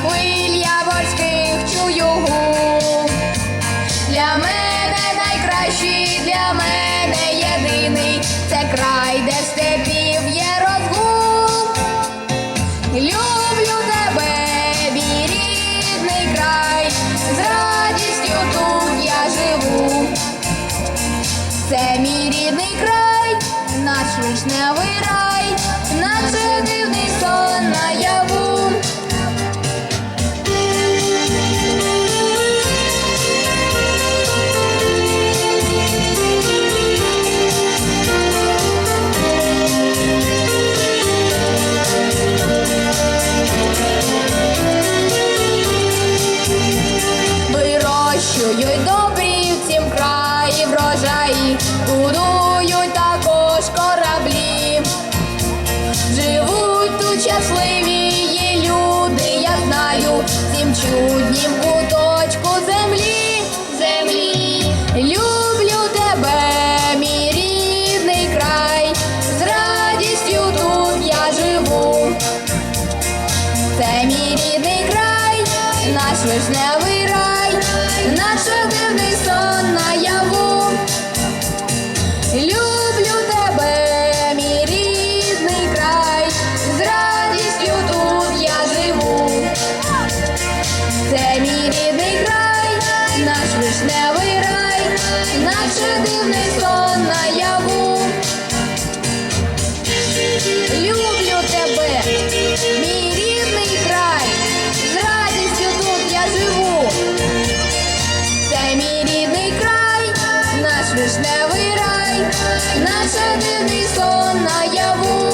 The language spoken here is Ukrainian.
хвиль яворських чую гул. Для мене найкращий, для мене єдиний, це край, де степів є розгул. Люблю тебе, мій рідний край, з радістю тут я живу. Це мій Вирощують добрі в цім краї врожаї, будують також кораблі. Живуть тут щасливі люди, я знаю, всім чуднім наш вишневий рай, наш дивний сон наяву. Люблю тебе, мій рідний край, з радістю тут я живу. Це мій рідний край, наш вишневий рай, наш дивний сон наяву. Наче дивний сон наяву.